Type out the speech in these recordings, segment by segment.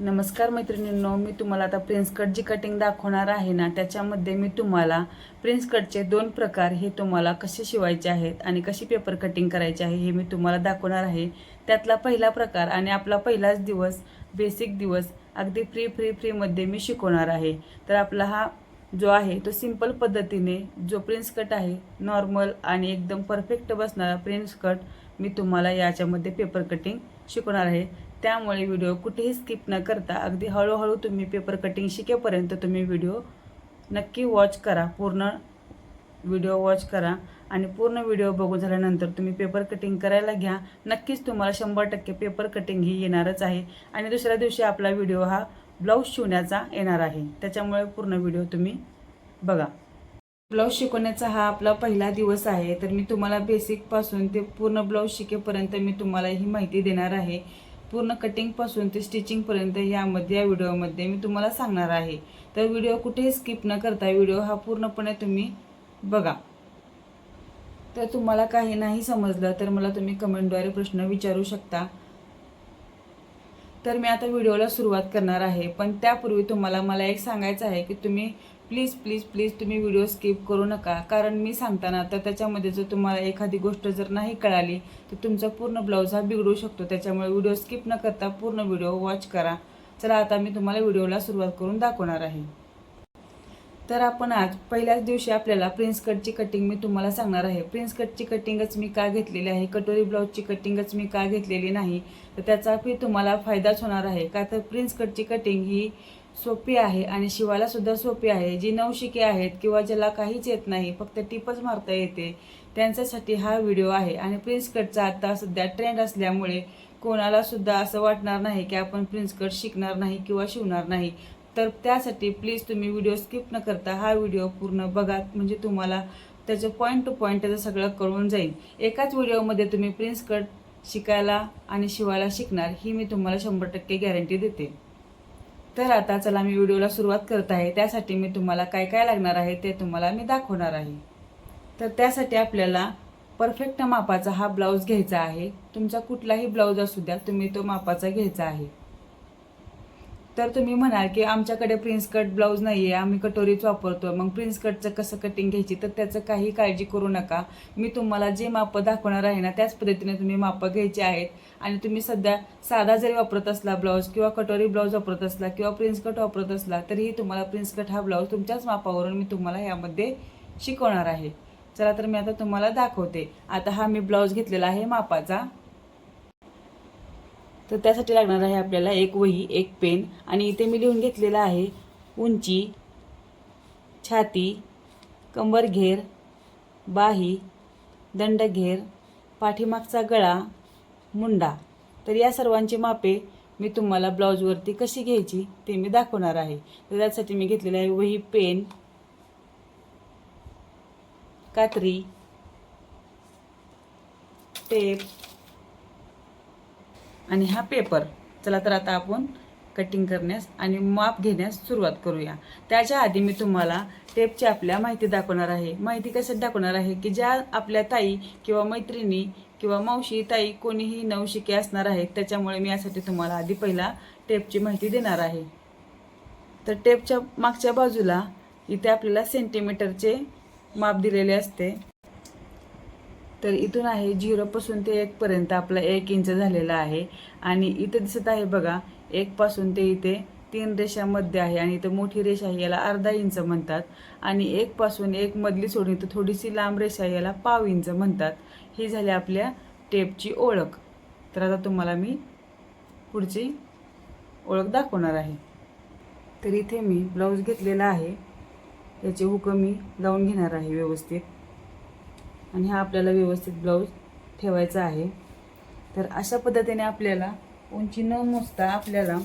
नमस्कार मैत्रिणींनो मी तुम्हाला आता प्रिन्स कट जी कटिंग दाखवणार आहे ना. त्याच्यामध्ये मी तुम्हाला प्रिन्स कटचे दोन प्रकार हे तुम्हाला कसे शिवायचे आहेत आणि कशी पेपर कटिंग करायची आहे हे मी तुम्हाला दाखवणार आहे. त्यातला पहिला प्रकार आणि आपला पहिलाच दिवस बेसिक दिवस अगदी फ्री फ्री फ्रीमध्ये मी शिकवणार आहे. तर आपला हा जो आहे तो सिंपल पद्धतीने जो प्रिन्स कट आहे नॉर्मल आणि एकदम परफेक्ट बसणारा प्रिन्स कट मी तुम्हाला याच्यामध्ये पेपर कटिंग शिकवणार आहे. त्यामुळे व्हिडिओ कुठेही स्किप न करता अगदी हळूहळू तुम्ही पेपर कटिंग शिकेपर्यंत तुम्ही व्हिडिओ नक्की वॉच करा. पूर्ण व्हिडिओ वॉच करा आणि पूर्ण व्हिडिओ बघून झाल्यानंतर तुम्ही पेपर कटिंग करायला घ्या. नक्कीच तुम्हाला शंभर टक्के पेपर कटिंग ही येणारच आहे. आणि दुसऱ्या दिवशी आपला व्हिडिओ हा ब्लाऊज शिवण्याचा येणार आहे. त्याच्यामुळे पूर्ण व्हिडिओ तुम्ही बघा. ब्लाऊज शिकवण्याचा हा आपला पहिला दिवस आहे. तर मी तुम्हाला बेसिकपासून ते पूर्ण ब्लाऊज शिकेपर्यंत मी तुम्हाला ही माहिती देणार आहे. पूर्ण कटिंगपासून ते स्टिचिंगपर्यंत यामध्ये या व्हिडिओमध्ये मी तुम्हाला सांगणार आहे. तर व्हिडिओ कुठेही स्किप न करता व्हिडिओ हा पूर्णपणे तुम्ही बघा. तर तुम्हाला काही नाही समजलं तर मला तुम्ही कमेंटद्वारे प्रश्न विचारू शकता. तर मी आता व्हिडिओला सुरुवात करणार आहे. पण त्यापूर्वी तुम्हाला मला एक सांगायचं आहे की तुम्ही प्लीज प्लीज प्लीज तुम्ही व्हिडिओ स्किप करू नका. कारण मी सांगताना तर त्याच्यामध्ये जर तुम्हाला एखादी गोष्ट जर नाही कळाली तर तुमचा पूर्ण ब्लाऊज हा बिघडू शकतो. त्याच्यामुळे व्हिडिओ स्किप न करता पूर्ण व्हिडिओ वॉच करा. चला आता मी तुम्हाला व्हिडिओला सुरुवात करून दाखवणार आहे. तर आपण आज पहिल्याच दिवशी आपल्याला प्रिन्स कटची कटिंग मी तुम्हाला सांगणार आहे. प्रिन्स कटची कटिंगच मी का घेतलेली आहे? कटोरी ब्लाऊजची कटिंगच मी का घेतलेली नाही? तर त्याचा तुम्हाला फायदाच होणार आहे. का तर प्रिन्स कटची कटिंग ही सोपी आहे आणि शिवायला सुद्धा सोपी आहे. जी नवशिके आहेत किंवा ज्याला काहीच येत नाही फक्त टिपच मारता येते त्यांच्यासाठी हा व्हिडिओ आहे. आणि प्रिन्स कटचा आता सध्या ट्रेंड असल्यामुळे कोणाला सुद्धा असं वाटणार नाही की आपण प्रिन्स कट शिकणार नाही किंवा शिवणार नाही. तर त्यासाठी प्लीज तुम्ही व्हिडिओ स्किप न करता हा व्हिडिओ पूर्ण बघा. म्हणजे तुम्हाला त्याचं पॉईंट टू पॉईंट त्याचं सगळं कळून जाईल. एकाच व्हिडिओमध्ये तुम्ही प्रिन्स कट शिकायला आणि शिवायला शिकणार ही मी तुम्हाला शंभर टक्के गॅरंटी देते. तर आता चला मी व्हिडिओला सुरुवात करत आहे. त्यासाठी मी तुम्हाला काय काय लागणार आहे ते तुम्हाला मी दाखवणार आहे. तर त्यासाठी आपल्याला परफेक्ट मापाचा हा ब्लाऊज घ्यायचा आहे. तुमचा कुठलाही ब्लाऊज असू द्या तुम्ही तो मापाचा घ्यायचा आहे. तर तुम्ही म्हणाल की आमच्याकडे प्रिन्स कट ब्लाऊज नाही आहे आम्ही कटोरीच वापरतो मग प्रिन्स कटचं कसं कटिंग घ्यायची? तर त्याचं काही काळजी करू नका. मी तुम्हाला जे मापं दाखवणार आहे ना त्याच पद्धतीने तुम्ही मापं घ्यायची आहेत. आणि तुम्ही सध्या साधा जरी वापरत असला ब्लाऊज किंवा कटोरी ब्लाऊज वापरत असला किंवा प्रिन्स कट वापरत असला तरीही तुम्हाला प्रिन्स कट हा ब्लाऊज तुमच्याच मापावरून मी तुम्हाला यामध्ये शिकवणार आहे. चला तर मी आता तुम्हाला दाखवते. आता हा मी ब्लाऊज घेतलेला आहे मापाचा. तर त्यासाठी लागणार आहे आपल्याला एक वही एक पेन. आणि इथे मी लिहून घेतलेला आहे उंची छाती कंबर घेर बाही दंडघेर पाठीमागचा गळा मुंडा. तर या सर्वांची मापे मी तुम्हाला ब्लाऊजवरती कशी घ्यायची ते मी दाखवणार आहे. तर त्यासाठी मी घेतलेलं आहे वही पेन कात्री टेप आणि हा पेपर चला तर आता आपण कटिंग करण्यास आणि माप घेण्यास सुरुवात करूया. त्याच्या आधी मी तुम्हाला टेपची आपल्या माहिती दाखवणार आहे. माहिती कशात दाखवणार आहे? की ज्या आपल्या ताई किंवा मैत्रिणी किंवा मावशी ताई कोणीही नवशिके असणार आहेत त्याच्यामुळे मी यासाठी तुम्हाला आधी पहिला टेपची माहिती देणार आहे. तर टेपच्या मागच्या बाजूला इथे आपल्याला सेंटीमीटरचे माप दिलेले असते. तर इथून आहे झिरोपासून ते एकपर्यंत आपला एक इंच झालेला आहे. आणि इथे दिसत आहे बघा एकपासून ते इथे तीन रेषामध्ये आहे. आणि इथं मोठी रेषा आहे याला अर्धा इंच म्हणतात. आणि एकपासून एक मधली सोडून इथं थोडीशी लांब रेषा याला पाव इंच म्हणतात. ही झाली आपल्या टेपची ओळख. तर आता तुम्हाला मी पुढची ओळख दाखवणार आहे. तर इथे मी ब्लाऊज घेतलेला आहे. याचे हुकं मी लावून घेणार आहे व्यवस्थित. आणि हा आपल्याला व्यवस्थित ब्लाऊज ठेवायचा आहे. तर अशा पद्धतीने आपल्याला उंची न मोजता आपल्याला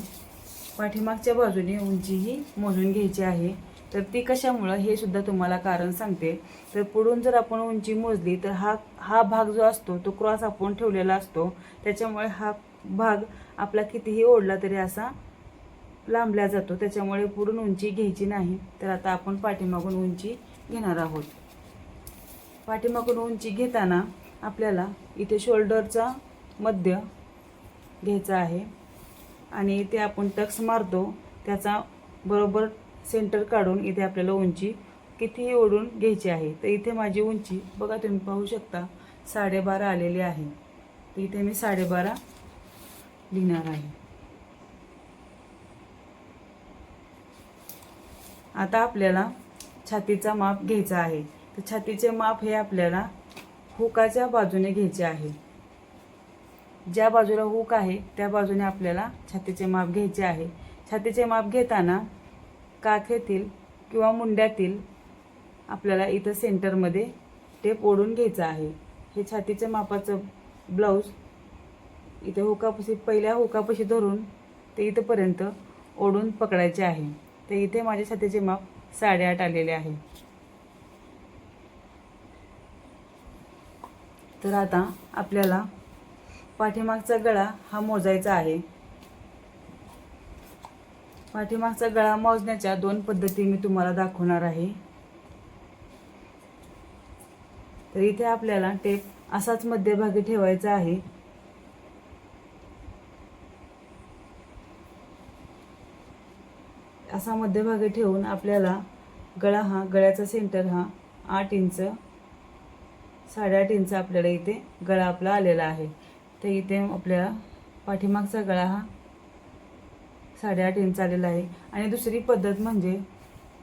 पाठीमागच्या बाजूने उंची ही मोजून घ्यायची आहे. तर ती कशामुळं हे सुद्धा तुम्हाला कारण सांगते. तर पुढून जर आपण उंची मोजली तर हा हा भाग जो असतो तो क्रॉस आपण ठेवलेला असतो. त्याच्यामुळे हा भाग आपला कितीही ओढला तरी असा लांबला जातो. त्याच्यामुळे पुढून उंची घ्यायची नाही. तर आता आपण पाठीमागून उंची घेणार आहोत. पाठीमागून उंची घेताना आपल्याला इथे शोल्डरचा मध्य घ्यायचा आहे. आणि इथे आपण टक्स मारतो त्याचा बरोबर सेंटर काढून इथे आपल्याला उंची कितीही ओढून घ्यायची आहे. तर इथे माझी उंची बघा तुम्ही पाहू शकता साडेबारा आलेली आहे. तर इथे मी साडेबारा लिहिणार आहे. आता आपल्याला छातीचा माप घ्यायचा आहे. छातीचे माप हे आपल्याला हुकाच्या बाजूने घ्यायचे आहे. ज्या बाजूला हुक आहे त्या बाजूने आपल्याला छातीचे माप घ्यायचे आहे. छातीचे माप घेताना काखेतील किंवा मुंड्यातील आपल्याला इथं सेंटरमध्ये टेप ओढून घ्यायचं आहे. हे छातीच्या मापाचं ब्लाऊज इथे हुकापाशी पहिल्या हुकापाशी धरून ते इथंपर्यंत ओढून पकडायचे आहे. तर इथे माझ्या छातीचे माप साडेआठ आलेले आहे. तर आता आपल्याला पाठीमागचा गळा हा मोजायचा आहे. पाठीमागचा गळा मोजण्याच्या दोन पद्धती मी तुम्हाला दाखवणार आहे. तर इथे आपल्याला टेप असाच मध्यभागी ठेवायचा आहे. असा मध्यभागी ठेवून आपल्याला गळा हा गळ्याचा सेंटर हा आठ इंच साडेआठ इंच आपल्याला इथे गळा आपला आलेला आहे. तर इथे आपल्याला पाठीमागचा गळा हा साडेआठ इंच आलेला आहे. आणि दुसरी पद्धत म्हणजे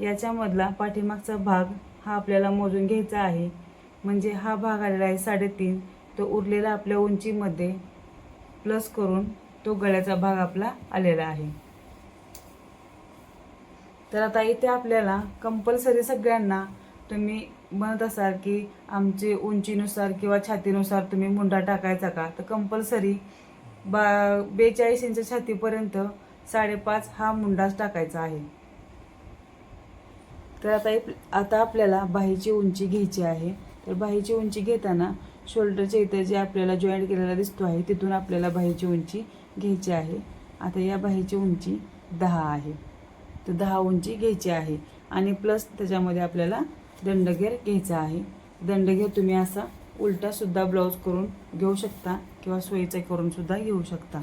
याच्यामधला पाठीमागचा भाग हा आपल्याला मोजून घ्यायचा आहे. म्हणजे हा भाग आलेला आहे साडेतीन. तो उरलेला आपल्या उंचीमध्ये प्लस करून तो गळ्याचा भाग आपला आलेला आहे. तर आता इथे आपल्याला कंपल्सरी सगळ्यांना तुम्ही म्हणत असाल की आमची उंचीनुसार किंवा छातीनुसार तुम्ही मुंडा टाकायचा का? तर कंपल्सरी बा बेचाळीस इंच छातीपर्यंत साडेपाच हा मुंडाच टाकायचा आहे. तर आता आता आपल्याला बाहीची उंची घ्यायची आहे. तर बाहीची उंची घेताना शोल्डरच्या इथं जे आपल्याला जॉईंट केलेला दिसतो आहे तिथून आपल्याला बाहीची उंची घ्यायची आहे. आता या बाहीची उंची दहा आहे. तर दहा उंची घ्यायची आहे. आणि प्लस त्याच्यामध्ये आपल्याला दंडगेर घ्यायचा आहे. दंडगेर तुम्ही असा उलटासुद्धा ब्लाऊज करून घेऊ शकता किंवा सोयीचा करूनसुद्धा घेऊ शकता.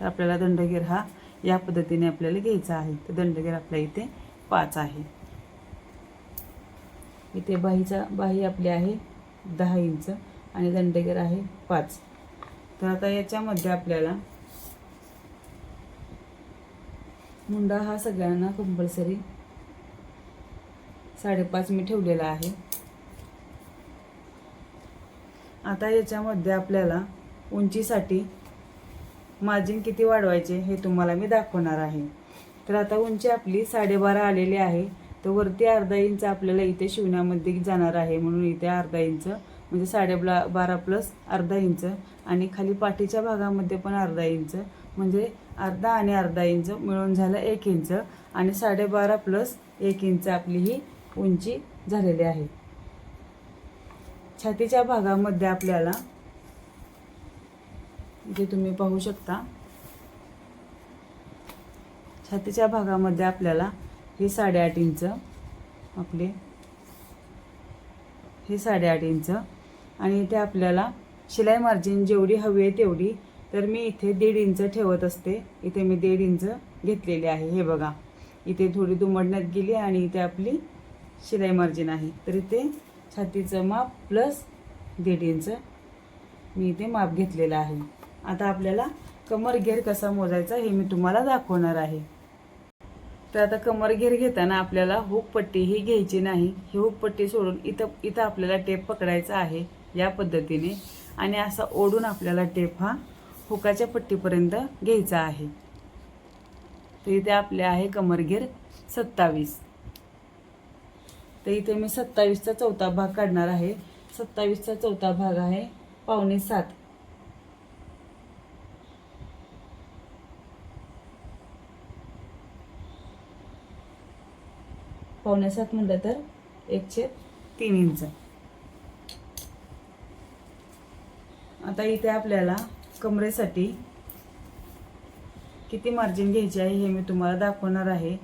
तर आपल्याला दंडगेर हा या पद्धतीने आपल्याला घ्यायचा आहे. तर दंडगेर आपल्या इथे पाच आहे. इथे बाहीचा बाही आपली आहे दहा इंच आणि दंडगेर आहे पाच. तर आता याच्यामध्ये आपल्याला मुंडा हा सगळ्यांना कंपल्सरी साडेपाच मी ठेवलेला आहे. आता याच्यामध्ये आपल्याला उंचीसाठी मार्जिन किती वाढवायचे हे तुम्हाला मी दाखवणार आहे. तर आता उंची आपली साडेबारा आलेली आहे. तर वरती अर्धा इंच आपल्याला इथे शिवण्यामध्ये जाणार आहे. म्हणून इथे अर्धा इंच म्हणजे साडेबला बारा प्लस अर्धा इंच आणि खाली पाठीच्या भागामध्ये पण अर्धा इंच म्हणजे अर्धा आणि अर्धा इंच मिळून झालं एक इंच आणि साडेबारा प्लस एक इंच आपली ही उंची झालेली आहे. छातीच्या भागामध्ये आपल्याला जे तुम्ही पाहू शकता. छातीच्या भागामध्ये आपल्याला हे साडेआठ इंच आपले हे साडेआठ इंच आणि इथे आपल्याला शिलाई मार्जिन जेवढी हवी आहे तेवढी. तर मी इथे दीड इंच ठेवत असते. इथे मी दीड इंच घेतलेली आहे. हे बघा. इथे थोडी दुमडण्यात गेली आणि इथे आपली शिलाई मार्जिन आहे. तरी ते छातीचं माप प्लस दीड इंच मी इथे माप घेतलेलं आहे. आता आपल्याला कमर घेर कसा मोजायचा हे मी तुम्हाला दाखवणार आहे. तर आता कमर घेर घेताना आपल्याला हुक पट्टी ही घ्यायची नाही. ही हुकपट्टी सोडून इथं इथं आपल्याला टेप पकडायचा आहे या पद्धतीने. आणि असा ओढून आपल्याला टेप हा हुकाच्या पट्टीपर्यंत घ्यायचा आहे. तर इथे आपले आहे कमरघेर सत्तावीस. तर इथे मी सत्तावीसचा चौथा भाग काढणार आहे. सत्तावीसचा चौथा भाग आहे पावणे सात. पावणे सात म्हटलं तर एकशे तीन इंच. आता इथे आपल्याला कमरेसाठी किती मार्जिन घ्यायची आहे हे मी तुम्हाला दाखवणार आहे.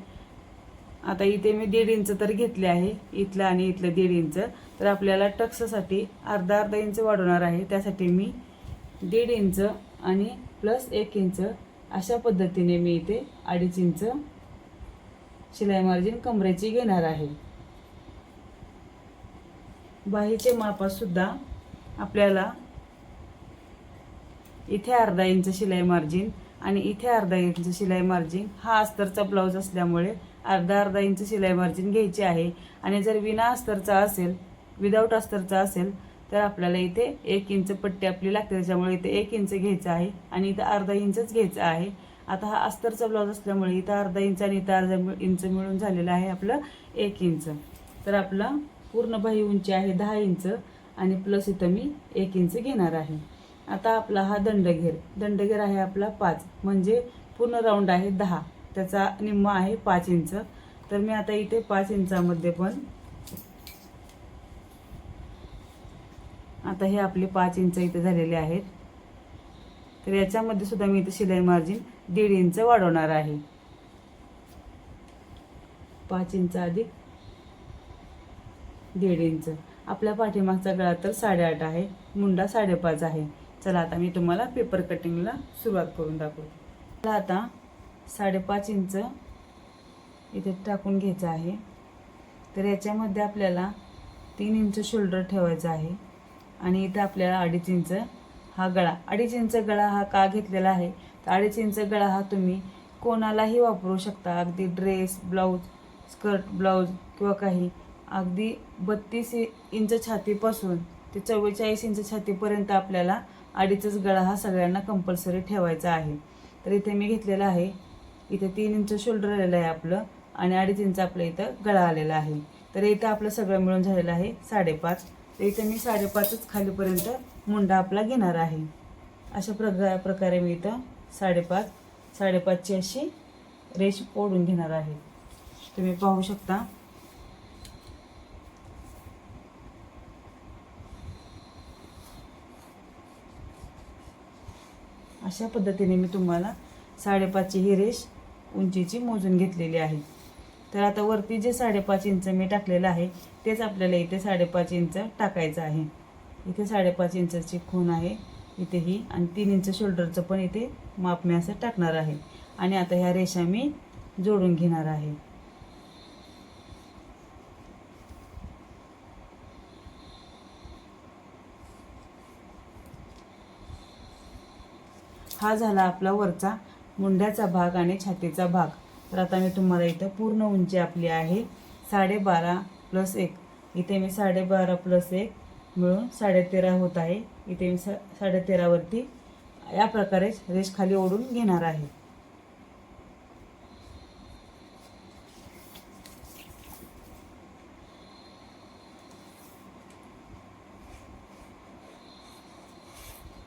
आता इथे मी दीड इंच तर घेतले आहे इथलं आणि इथलं दीड इंच. तर आपल्याला टक्ससाठी अर्धा अर्धा इंच वाढवणार आहे. त्यासाठी मी दीड इंच आणि प्लस एक इंच अशा पद्धतीने मी इथे अडीच इंच शिलाई मार्जिन कमरेची घेणार आहे. बाहीचे मापातसुद्धा आपल्याला इथे अर्धा इंच शिलाई मार्जिन आणि इथे अर्धा इंच शिलाई मार्जिन हा अस्तरचा ब्लाऊज असल्यामुळे अर्धा अर्धा इंच शिलाई मार्जिन घ्यायची आहे. आणि जर विना अस्तरचा असेल विदाऊट अस्तरचा असेल तर आपल्याला इथे एक इंच पट्टी आपली लागते. त्याच्यामुळे इथे एक इंच घ्यायचं आहे आणि इथं अर्धा इंचच घ्यायचं आहे. आता हा अस्तरचा ब्लाऊज असल्यामुळे इथं अर्धा इंच आणि इथं अर्धा इंच मिळून झालेलं आहे आपलं एक इंच. तर आपला पूर्ण बाही उंची आहे दहा इंच आणि प्लस इथं मी एक इंच घेणार आहे. आता आपला हा दंडघेर. दंडघेर आहे आपला पाच. म्हणजे पूर्ण राऊंड आहे दहा. त्याचा निम्म आहे पाच इंच. तर मी आता इथे पाच इंचामध्ये पण आता हे आपले पाच इंच इथे झालेले आहेत. तर याच्यामध्ये सुद्धा मी इथे शिलाई मार्जिन दीड इंच वाढवणार आहे. पाच इंच अधिक दीड इंच. आपल्या पाठीमागचा गळा तर साडेआठ आहे. मुंडा साडेपाच आहे. चला आता मी तुम्हाला पेपर कटिंगला सुरुवात करून दाखवते. मला आता साडेपाच इंच इथे टाकून घ्यायचं आहे. तर याच्यामध्ये आपल्याला तीन इंच शोल्डर ठेवायचं आहे. आणि इथं आपल्याला अडीच इंच हा गळा. अडीच इंच गळा हा का घेतलेला आहे? तर अडीच इंच गळा हा तुम्ही कोणालाही वापरू शकता. अगदी ड्रेस ब्लाऊज स्कर्ट ब्लाऊज किंवा काही. अगदी बत्तीस इंच छातीपासून ते चव्वेचाळीस इंच छातीपर्यंत आपल्याला अडीचच गळा हा सगळ्यांना कंपल्सरी ठेवायचा आहे. तर इथे मी घेतलेला आहे इथे तीन इंच शोल्डर आलेलं आहे आपलं आणि अडीच इंच आपलं इथं गळा आलेला आहे. तर इथं आपलं सगळं मिळून झालेलं आहे साडेपाच. तर इथं मी साडेपाचच खालीपर्यंत मुंडा आपला घेणार आहे. अशा प्रका प्रकारे मी इथं साडेपाच साडेपाचची अशी रेश ओढून घेणार आहे. तुम्ही पाहू शकता. अशा पद्धतीने मी तुम्हाला साडेपाचची ही रेश उंचीची मोजून घेतलेली आहे. तर आता वरती जे साडेपाच इंच मी टाकलेलं आहे तेच आपल्याला इथे साडेपाच इंच टाकायचं आहे. इथे साडेपाच इंचाची खूण आहे इथे ही आणि तीन इंच शोल्डरचं पण इथे माप मी असं टाकणार आहे. आणि आता ह्या रेषा मी जोडून घेणार आहे. हा झाला आपला वरचा मुंड्याचा भाग आणि छातीचा भाग. तर आता मी तुम्हाला इथं पूर्ण उंची आपली आहे. साडेबारा प्लस एक. इथे मी साडेबारा प्लस एक मिळून साडेतेरा होत आहे. इथे मी सा साडेतेरावरती या प्रकारे रेश खाली ओढून घेणार आहे.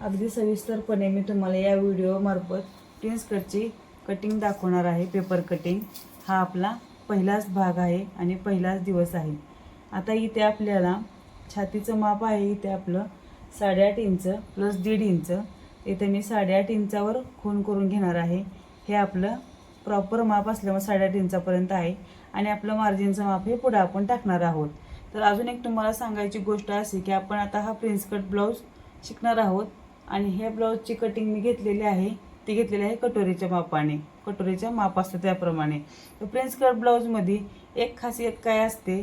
अगदी सविस्तरपणे मी तुम्हाला या व्हिडिओमार्फत प्रिन्स कटची कटिंग दाखवणार आहे पेपर कटिंग. हा आपला पहिलाच भाग आहे आणि पहिलाच दिवस आहे. आता इथे आपल्याला छातीचं माप आहे इथे आपलं साडेआठ इंच प्लस दीड इंच. इथे मी साडेआठ इंचावर खून करून घेणार आहे. हे आपलं प्रॉपर माप असल्यामुळे साडेआठ इंचापर्यंत आहे आणि आपलं मार्जिनचं माप हे पुढं आपण टाकणार आहोत. तर अजून एक तुम्हाला सांगायची गोष्ट अशी की आपण आता हा प्रिन्स कट ब्लाऊज शिकणार आहोत आणि ह्या ब्लाऊजची कटिंग मी घेतलेली आहे. ती घेतलेली आहे कटोरीच्या मापाने. कटोरीच्या माप असतं त्याप्रमाणे. तर प्रिन्स कट ब्लाऊजमध्ये एक खासियत काय असते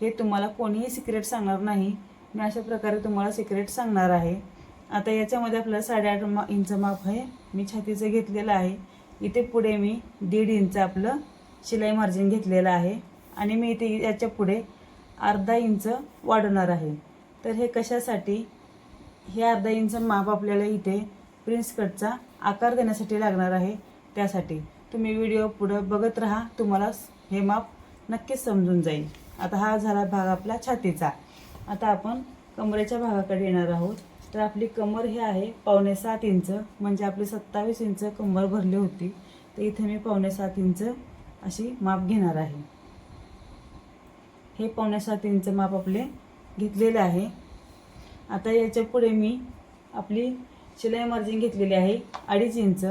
हे तुम्हाला कोणीही सिक्रेट सांगणार नाही. मी अशा प्रकारे तुम्हाला सिक्रेट सांगणार आहे. आता याच्यामध्ये आपल्याला साडेआठ मा इंच माप आहे. मी छातीचं घेतलेलं आहे. इथे पुढे मी दीड इंच आपलं शिलाई मार्जिन घेतलेलं आहे. आणि मी इथे याच्यापुढे अर्धा इंच वाढवणार आहे. तर हे कशासाठी? हे अर्धा इंच माप आपल्याला इथे प्रिन्स कटचा आकार देण्यासाठी लागणार आहे. त्यासाठी तुम्ही व्हिडिओ पुढं बघत राहा. तुम्हाला हे माप नक्कीच समजून जाईल. आता हा झाला भाग आपला छातीचा. आता आपण कमरेच्या भागाकडे येणार आहोत. तर आपली कमर हे आहे पावणे सात इंच म्हणजे आपली सत्तावीस इंच कमर भरली होती. तर इथे मी पावणे सात इंच अशी माप घेणार आहे. हे पावणे सात इंच माप आपले घेतलेले आहे. आता याच्यापुढे मी आपली शिलाई मार्जिन घेतलेली आहे अडीच इंच.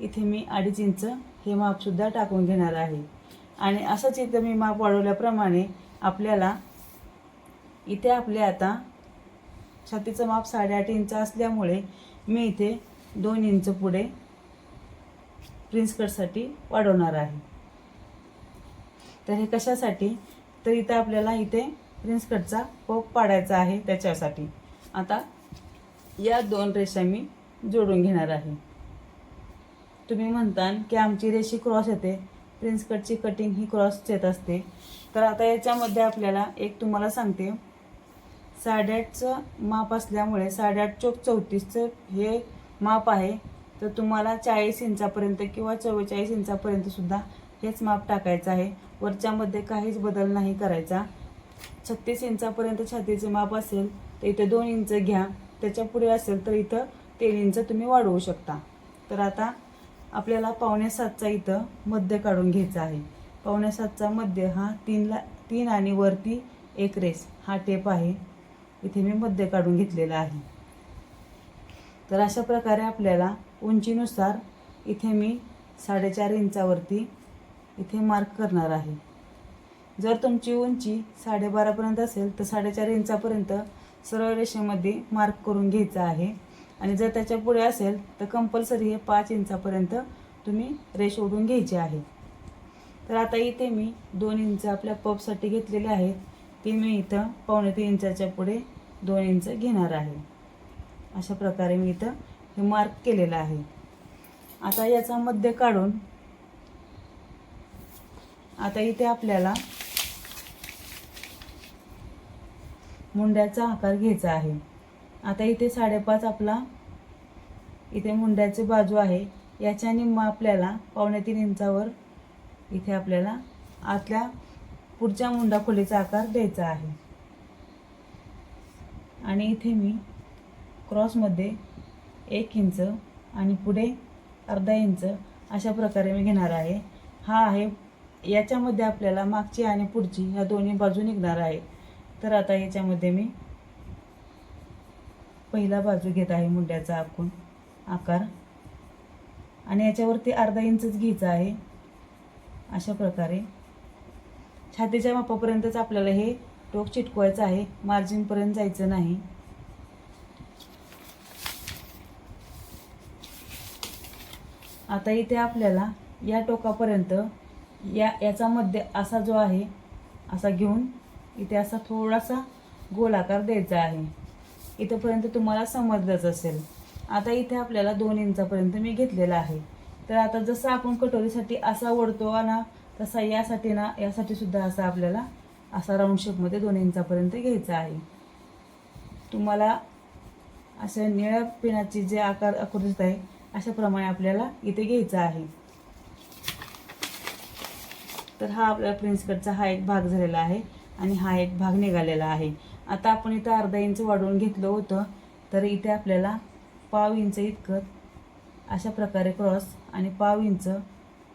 इथे मी अडीच इंच हे मापसुद्धा टाकून घेणार आहे. आणि असंच इथं मी माप वाढवल्याप्रमाणे आपल्याला इथे आपले आता छातीचं माप साडेआठ इंच असल्यामुळे मी इथे दोन इंच पुढे प्रिन्स कटसाठी वाढवणार आहे. तर हे कशासाठी? तर इथं आपल्याला इथे प्रिन्स कटचा पोप पाडायचा आहे त्याच्यासाठी. आता या दोन रेषा मी जोडून घेणार आहे. तुम्ही म्हणता की आमची रेषी क्रॉस येते. प्रिन्स कटची कटिंग ही क्रॉस येत असते. तर आता याच्यामध्ये आपल्याला एक तुम्हाला सांगते. साडेआठचं माप असल्यामुळे साडेआठ चौक चौतीसचं हे माप आहे. तर तुम्हाला चाळीस इंचापर्यंत किंवा चव्वेचाळीस इंचापर्यंतसुद्धा हेच माप टाकायचं आहे. वरच्यामध्ये काहीच बदल नाही करायचा. छत्तीस इंचापर्यंत छातीचे माप असेल तर इथे दोन इंच घ्या. त्याच्या पुढे असेल तर इथं तीन इंच तुम्ही वाढवू शकता. तर आता आपल्याला पावण्या सातचा इथं मध्य काढून घ्यायचा आहे. पावण्या सातचा मध्य हा तीनला तीन आणि वरती एक रेस हा टेप आहे. इथे मी मध्य काढून घेतलेला आहे. तर अशा प्रकारे आपल्याला उंचीनुसार इथे मी साडेचार इंचावरती इथे मार्क करणार आहे. जर तुमची उंची साडेबारापर्यंत असेल तर साडेचार इंचापर्यंत सरळ रेषेमध्ये मार्क करून घ्यायचं आहे. आणि जर त्याच्या पुढे असेल तर कंपल्सरी हे पाच इंचापर्यंत तुम्ही रेष ओढून घ्यायची आहे. तर आता इथे मी दोन इंच आपल्या पपसाठी घेतलेले आहेत. ते मी इथं पावणे तीन इंचाच्या पुढे दोन इंच घेणार आहे. अशा प्रकारे मी इथं हे मार्क केलेलं आहे. आता याचा मध्य काढून आता इथे आपल्याला मुंड्याचा आकार घ्यायचा आहे. आता इथे साडेपाच आपला इथे मुंड्याची बाजू आहे. याच्याने मग आपल्याला पावणे तीन इंचावर इथे आपल्याला आतल्या पुढच्या मुंडा खोलीचा आकार द्यायचा आहे. आणि इथे मी क्रॉसमध्ये एक इंच आणि पुढे अर्धा इंच अशा प्रकारे मी घेणार आहे. हा आहे याच्यामध्ये आपल्याला मागची आणि पुढची ह्या दोन्ही बाजू निघणार आहे. तर आता याच्यामध्ये मी पहिला बाजू घेत आहे मुंड्याचा आखून आकार. आणि याच्यावरती अर्धा इंचच घ्यायचा आहे. अशा प्रकारे. छातीच्या मापापर्यंतच आपल्याला हे टोक चिटकवायचं आहे. मार्जिनपर्यंत जायचं नाही. आता इथे आपल्याला या टोकापर्यंत या याचा मध्य असा जो आहे असा घेऊन इथे असा थोडासा गोलाकार द्यायचा आहे. इथंपर्यंत तुम्हाला समजलंच असेल. आता इथे आपल्याला दोन इंचापर्यंत मी घेतलेला आहे. तर आता जसं आपण कटोरीसाठी असा ओढतो ना तसा यासाठी ना यासाठी सुद्धा असा आपल्याला असा राऊंड शेपमध्ये दोन इंचापर्यंत घ्यायचा आहे. तुम्हाला अशा निळ्या पिनाची जे आकार आकृतीत आहे अशाप्रमाणे आपल्याला इथे घ्यायचा आहे. तर हा आपल्या प्रिन्स कटचा हा एक भाग झालेला आहे. आणि हा एक भाग निघालेला आहे. आता आपण इथं अर्धा इंच वाढवून घेतलं होतं तर इथे आपल्याला पाव इंच इतकं अशा प्रकारे क्रॉस आणि पाव इंच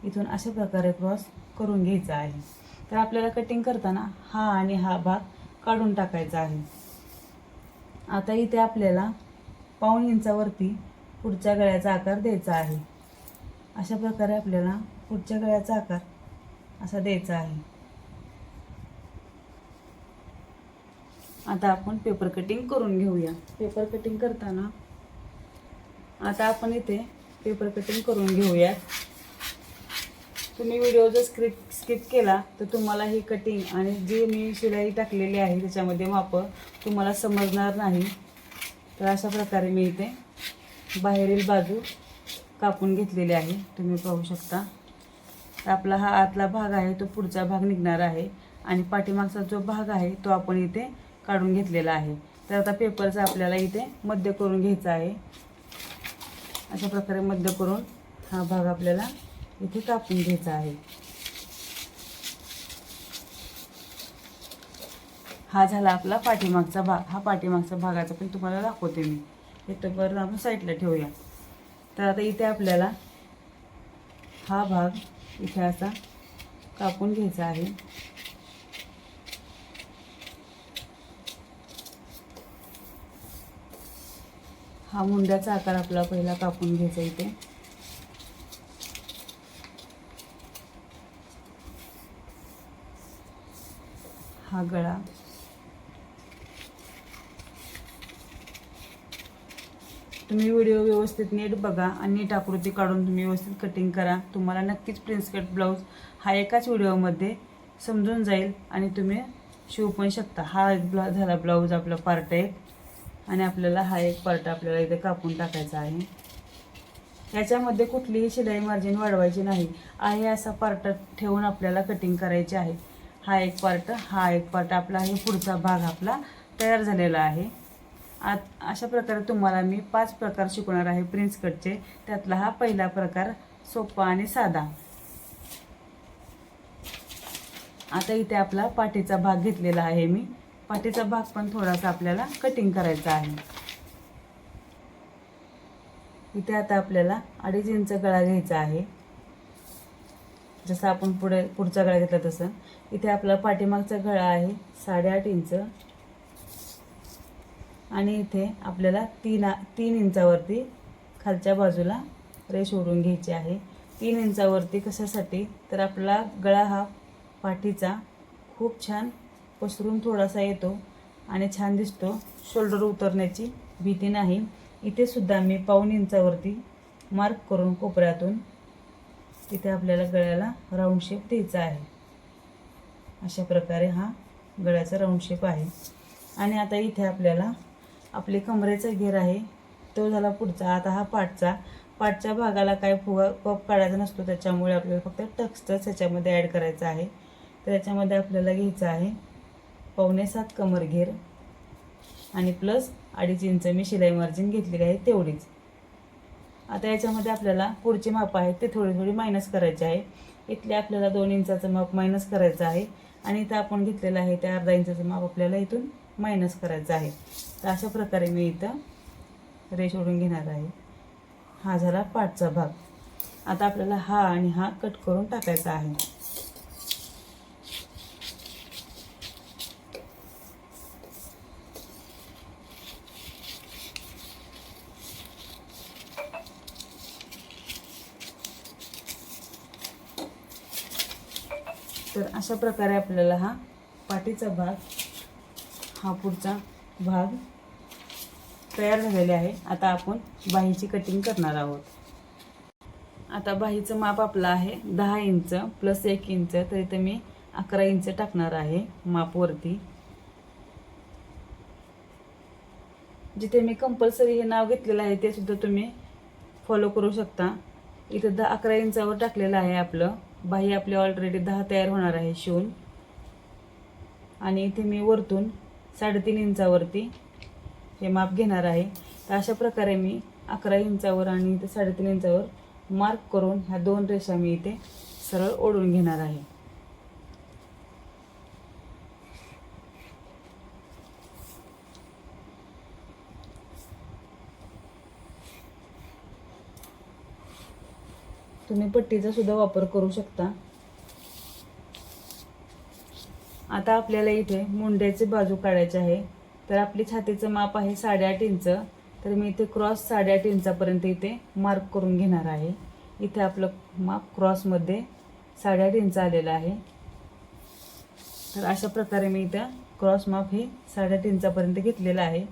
इथून अशा प्रकारे क्रॉस करून घ्यायचा आहे. तर आपल्याला कटिंग करताना हा आणि हा भाग काढून टाकायचा आहे. आता इथे आपल्याला पाऊण इंचावरती पुढच्या गळ्याचा आकार द्यायचा आहे. अशा प्रकारे आपल्याला पुढच्या गळ्याचा आकार असा द्यायचा आहे. आता आपण पेपर कटिंग करून घेऊया. पेपर कटिंग करताना आता आपण इथे पेपर कटिंग करून घेऊया तुम्ही व्हिडिओ जर स्क्रिप स्किप केला तर तुम्हाला ही कटिंग आणि जी मी शिलाई टाकलेली आहे त्याच्यामध्ये मापं तुम्हाला समजणार नाही. तर अशा प्रकारे मी इथे बाहेरील बाजू कापून घेतलेली आहे. तुम्ही पाहू शकता. आपला हा आतला भाग आहे तो पुढचा भाग निघणार आहे. आणि पाठीमागचा जो भाग आहे तो आपण इथे काढून घेतलेला आहे. तर आता पेपरचा आपल्याला इथे मध्य करून घ्यायचा आहे. अशा प्रकारे मध्य करून हा भाग आपल्याला इथे कापून घ्यायचा आहे. हा झाला आपला पाठीमागचा भाग. हा पाठीमागचा भागाचा पण तुम्हाला दाखवते मी. इथं बरं आपण साईडला ठेवूया. तर आता इथे आपल्याला हा भाग इथे असा कापून घ्यायचा आहे. हा मुंड्याचा आकार आपला पहिला कापून घ्यायचा इथे. हा गळा. तुम्ही व्हिडिओ व्यवस्थित नीट बघा आणि नीट आकृती काढून तुम्ही व्यवस्थित कटिंग करा. तुम्हाला नक्कीच प्रिन्स कट ब्लाऊज हा एकाच व्हिडिओमध्ये समजून जाईल आणि तुम्ही शिवू पण शकता. हा एक ब्ला झाला ब्लाऊज आपला पार्ट एक. आणि आपल्याला हा एक पार्ट आपल्याला इथे कापून टाकायचा आहे. याच्यामध्ये कुठलीही शिलाई मार्जिन वाढवायची नाही. आहे असा पार्ट ठेवून आपल्याला कटिंग करायची आहे. हा एक पार्ट हा एक पार्ट आपला हे पुढचा भाग आपला तयार झालेला आहे. आत अशा प्रकारे तुम्हाला मी पाच प्रकार शिकवणार आहे प्रिन्स कटचे त्यातला हा पहिला प्रकार सोपा आणि साधा. आता इथे आपला पाठीचा भाग घेतलेला आहे मी. पाठीचा भाग पण थोडासा आपल्याला कटिंग करायचा आहे. इथे आता आपल्याला अडीच इंच गळा घ्यायचा आहे. जसं आपण पुढे पुढचा गळा घेतला तसं. इथे आपला पाठीमागचा गळा आहे साडेआठ इंच. आणि इथे आपल्याला तीन तीन इंचावरती खालच्या बाजूला रेष ओढून घ्यायची आहे. तीन इंचावरती कशासाठी? तर आपला गळा हा पाठीचा खूप छान पसरून थोडासा येतो आणि छान दिसतो. शोल्डर उतरण्याची भीती नाही. इथे सुद्धा मी पाऊन इंचावरती मार्क करून कोपऱ्यातून तिथे आपल्याला गळ्याला राऊंड शेप द्यायचा आहे. अशा प्रकारे हा गळ्याचा राऊंड शेप आहे. आणि आता इथे आपल्याला आपले कमरेचा घेर आहे. तो झाला पुढचा. आता हा पाठचा. पाठच्या भागाला काय फुगा कप काढायचा नसतो. त्याच्यामुळे आपल्याला फक्त टक्सच ह्याच्यामध्ये ॲड करायचा आहे. तर याच्यामध्ये आपल्याला घ्यायचं आहे. पावणेसात कमर घेर आणि प्लस अडीच इंच मी शिलाई मार्जिन घेतलेली आहे तेवढीच. आता याच्यामध्ये आपल्याला पुढचे माप आहेत ते थोडी थोडी मायनस करायचे आहे. इथले आपल्याला दोन इंचाचं माप मायनस करायचं आहे आणि इथं आपण घेतलेलं आहे ते अर्धा इंचाचं माप आपल्याला इथून मायनस करायचं आहे. तर अशा प्रकारे मी इथं रेश ओढून घेणार आहे. हा झाला पाठचा भाग. आता आपल्याला हा आणि हा कट करून टाकायचा आहे तर अशा प्रकारे आपल्याला हा पाठीचा भाग हा पुढचा भाग तयार झालेला आहे. आता आपण बाहीची कटिंग करणार आहोत. आता बाहीचं माप आपलं आहे दहा इंच प्लस एक इंच तर मी अकरा इंच टाकणार आहे मापवरती. जिथे मी कंपल्सरी हे नाव घेतलेलं आहे ते सुद्धा तुम्ही फॉलो करू शकता. इथं दहा अकरा इंचावर टाकलेलं आहे आपलं. बाही आपली ऑलरेडी दहा तयार होणार आहे शिवून. आणि इथे मी वरतून साडेतीन इंचावरती हे माप घेणार आहे. तर अशा प्रकारे मी अकरा इंचावर आणि इथे साडेतीन इंचावर मार्क करून ह्या दोन रेषा मी इथे सरळ ओढून घेणार आहे. तुम्ही पट्टीचा सुद्धा वापर करू शकता. आता आपल्याला इथे मुंड्याचे बाजू काढायचे आहे. तर आपली छातीचं माप आहे साडेआठ इंच. तर मी इथे क्रॉस साडेआठ इंचापर्यंत इथे मार्क करून घेणार आहे. इथे आपलं माप क्रॉसमध्ये साडेआठ इंच आलेलं आहे. तर अशा प्रकारे मी इथं क्रॉस माप हे साडेआठ इंचापर्यंत घेतलेलं आहे.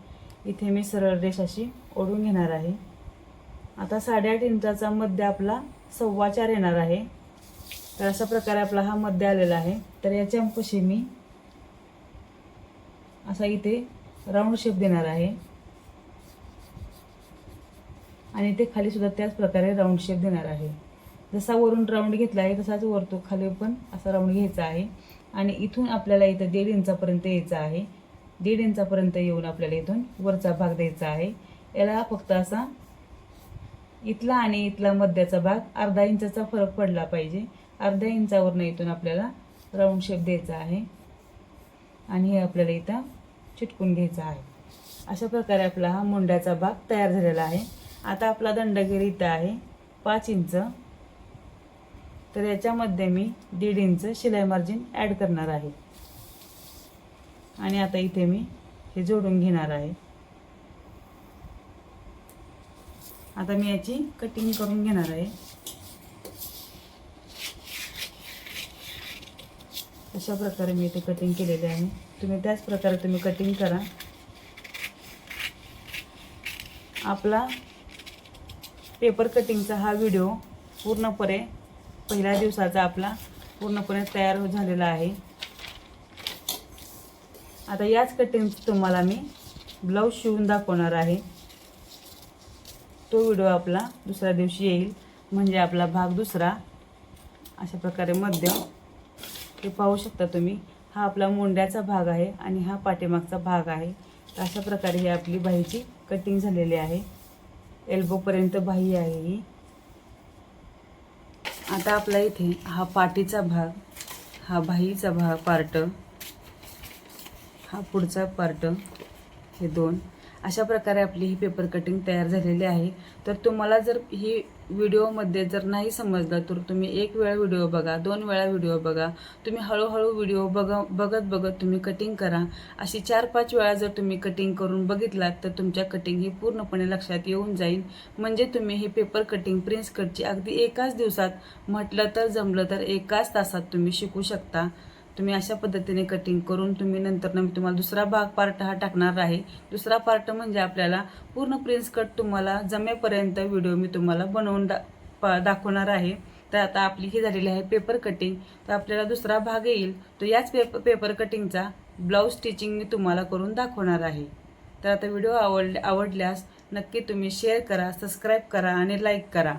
इथे मी सरळ रेष अशी ओढून घेणार आहे. आता साडेआठ इंचाचा मध्य आपला सव्वा चार येणार आहे. तर अशा प्रकारे आपला हा मध्य आलेला आहे. तर याच्या पशी मी असा इथे राऊंड शेप देणार आहे. आणि ते खाली सुद्धा त्याच प्रकारे राऊंड शेप देणार आहे. जसा वरून राऊंड घेतला आहे तसाच वरतो खाली पण असा राऊंड घ्यायचा आहे. आणि इथून आपल्याला इथं दीड इंचापर्यंत यायचं आहे. दीड इंचापर्यंत येऊन आपल्याला इथून वरचा भाग द्यायचा आहे. याला फक्त असा इथला आणि इथला मध्याचा भाग अर्धा इंचाचा फरक पडला पाहिजे. अर्ध्या इंचावरनं इथून आपल्याला राऊंड शेप द्यायचा आहे. आणि हे आपल्याला इथं चिटकून घ्यायचं आहे. अशा प्रकारे आपला हा मुंड्याचा भाग तयार झालेला आहे. आता आपला दंडगिरी इथं आहे पाच इंच. तर याच्यामध्ये मी दीड इंच शिलाई मार्जिन ॲड करणार आहे. आणि आता इथे मी हे जोडून घेणार आहे. आता मी याची कटिंग करून घेणार आहे. अशा प्रकारे मी इथे कटिंग केलेले आहे. तुम्ही त्याच प्रकारे तुम्ही कटिंग करा. आपला पेपर कटिंगचा हा व्हिडिओ पूर्णपणे पहिल्या दिवसाचा आपला पूर्णपणे तयार झालेला आहे. आता याच कटिंगचं तुम्हाला मी ब्लाऊज शिवून दाखवणार आहे. तो व्हिडिओ आपला दुसऱ्या दिवशी येईल. म्हणजे आपला भाग दुसरा. अशा प्रकारे मध्यम. हे पाहू शकता तुम्ही. हा आपला मोंड्याचा भाग आहे आणि हा पाठीमागचा भाग आहे. तर अशा प्रकारे ही आपली बाहीची कटिंग झालेली आहे. एल्बोपर्यंत बाही आहे ही. आता आपला इथे हा पाठीचा भाग हा बाहीचा भाग पार्ट हा पुढचा पार्ट हे दोन. अशा प्रकारे आपली ही पेपर कटिंग तयार झालेली आहे. तर तुम्हाला जर ही व्हिडिओमध्ये जर नाही समजलं तर तुम्ही एक वेळा व्हिडिओ बघा दोन वेळा व्हिडिओ बघा. तुम्ही हळूहळू व्हिडिओ बघा बघत बघत तुम्ही कटिंग करा. अशी चार पाच वेळा जर तुम्ही कटिंग करून बघितलात तर तुमच्या कटिंग ही पूर्णपणे लक्षात येऊन जाईल. म्हणजे तुम्ही ही पेपर कटिंग प्रिन्स कटची अगदी एकाच दिवसात म्हटलं तर जमलं तर एकाच तासात तुम्ही शिकू शकता. तुम्ही अशा पद्धतीने कटिंग करून तुम्ही नंतर मी तुम्हाला दुसरा भाग पार्ट हा टाकणार आहे. दुसरा पार्ट म्हणजे आपल्याला पूर्ण प्रिन्स कट तुम्हाला जमेपर्यंत व्हिडिओ मी तुम्हाला बनवून दा दाखवणार आहे. तर आता आपली ही झालेली आहे पेपर कटिंग तर आपल्याला दुसरा भाग येईल. तो याच पेप पेपर कटिंगचा ब्लाऊज स्टिचिंग मी तुम्हाला करून दाखवणार आहे. तर आता व्हिडिओ आवड आवडल्यास नक्की तुम्ही शेअर करा सबस्क्राईब करा आणि लाईक करा.